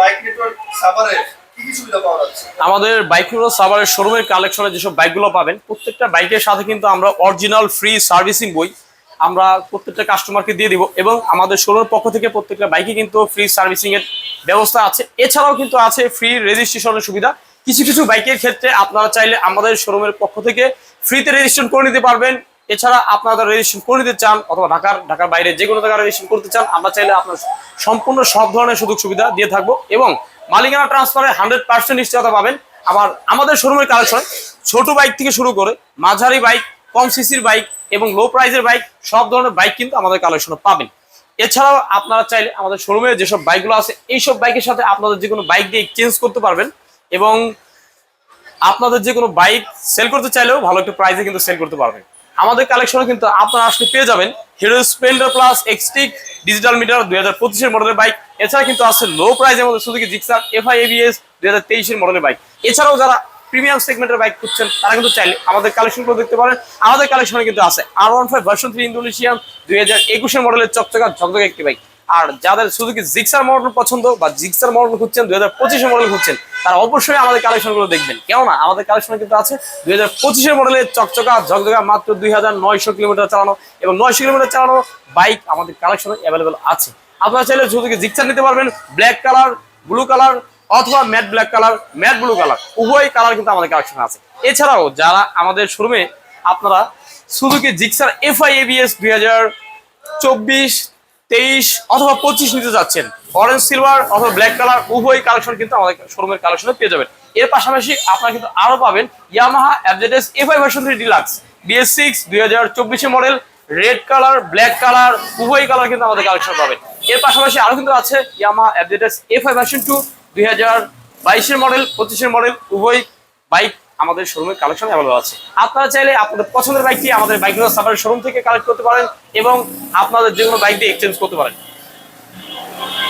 Bike network আমাদের বাইকগুলো সাভারের শোরুমের কালেকশনে যেসব বাইকগুলো পাবেন, প্রত্যেকটা বাইকের সাথে কিন্তু আমরা অরিজিনাল ফ্রি সার্ভিসিং বই আমরা প্রত্যেকটা কাস্টমারকে দিয়ে দিব এবং আমাদের শোরুমের পক্ষ থেকে প্রত্যেকটা বাইকে কিন্তু ফ্রি সার্ভিসিং এর ব্যবস্থা আছে। এছাড়াও কিন্তু আছে ফ্রি রেজিস্ট্রেশনের সুবিধা। কিছু কিছু বাইকের ক্ষেত্রে আপনারা চাইলে আমাদের শোরুমের পক্ষ থেকে ফ্রিতে রেজিস্ট্রেশন করে নিতে পারবেন। এছাড়া আপনারা রেজিস্ট্রেশন করে নিতে চান অথবা ঢাকার ঢাকার বাইরে যে কোনো জায়গায় রেজিস্ট্রেশন করতে চান, আমরা চাইলে আপনার সম্পূর্ণ সব ধরনের সুযোগ সুবিধা দিয়ে থাকব এবং মালিকানা ট্রান্সফারে হান্ড্রেড পার্সেন্ট নিশ্চয়তা পাবেন। আবার আমাদের শোরুমের কালেকশন ছোট বাইক থেকে শুরু করে মাঝারি বাইক কম সিসির বাইক এবং লো প্রাইজের বাইক সব ধরনের বাইক কিন্তু আমাদের কালেকশনে পাবেন। এছাড়াও আপনারা চাইলে আমাদের শোরুমে যেসব বাইকগুলো আছে, এইসব বাইকের সাথে আপনাদের যে কোনো বাইক দিয়ে এক্সচেঞ্জ করতে পারবেন এবং আপনাদের যে কোনো বাইক সেল করতে চাইলেও ভালো একটা প্রাইসে কিন্তু সেল করতে পারবেন। আমাদের কালেকশনে কিন্তু আপনারা আসলে পেয়ে যাবেন। Hero Splendor plus XTEC digital meter দুই হাজার পঁচিশের মডেলের বাইক এছাড়া কিন্তু আছে লো প্রাইসের মধ্যে সুযোগ জিক্সার এফআই এভিএস দুই হাজার তেইশের মডেলের বাইক এছাড়াও যারা প্রিমিয়াম সেগমেন্টের বাইক খুঁজছেন, তারা কিন্তু চাইলে আমাদের কালেকশনগুলো দেখতে পারেন। আমাদের কালেকশনে কিন্তু আছে R one five version three Indonesian দুই হাজার একুশের মডেলের চকচকা ঝকঝকে একটি বাইক আর যাদের সুজুকি জিক্সার মডেল পছন্দ বা জিক্সার মডেল খুঁজছেন, দুই হাজার পঁচিশের মডেল খুঁজছেন, তারা অবশ্যই আমাদের কালেকশনগুলো দেখবেন। কেননা আমাদের কালেকশনে কিন্তু আছে দুই হাজার পঁচিশের মডেলের চকচকা, ঝকঝকা মাত্র দুই হাজার নয়শো কিলোমিটার চালানো এবং নয়শো কিলোমিটার চালানো বাইক আমাদের কালেকশনে অ্যাভেলেবেল আছে। আপনারা চাইলে সুজুকি জিক্সার নিতে পারবেন, ব্ল্যাক কালার, ব্লু কালার অথবা matte black colour, matte blue colour, উভয় কালার কিন্তু আমাদের কালেকশনে আছে। এছাড়াও যারা আমাদের শোরুমে আপনারা সুজুকি জিক্সার এফআই এবিএস দুই হাজার চব্বিশ তেইশ অথবা পঁচিশ নিতে যাচ্ছেন। অরেঞ্জ সিলভার অথবা ব্ল্যাক কালার উভয় কালেকশন কিন্তু আমাদের শোরুমের কালেকশনে পেয়ে যাবেন। এর পাশাপাশি আপনারা কিন্তু আরও পাবেন Yamaha FZS FI version three deluxe BS six দুই হাজার চব্বিশে model red colour black colour উভয় কালার কিন্তু আমাদের কালেকশন পাবেন। এর পাশাপাশি আরও কিন্তু আছে Yamaha FZS FI version two দুই হাজার বাইশের মডেল পঁচিশের মডেল উভয় বাইক আমাদের শোরুমের কালেকশন অ্যাভেলেবল আছে। আপনারা চাইলে আপনাদের পছন্দের বাইকটি আমাদের বাইকগুলো সাফারি শোরুম থেকে কালেক্ট করতে পারেন এবং আপনাদের যে কোনো বাইক দিয়ে এক্সচেঞ্জ করতে পারেন।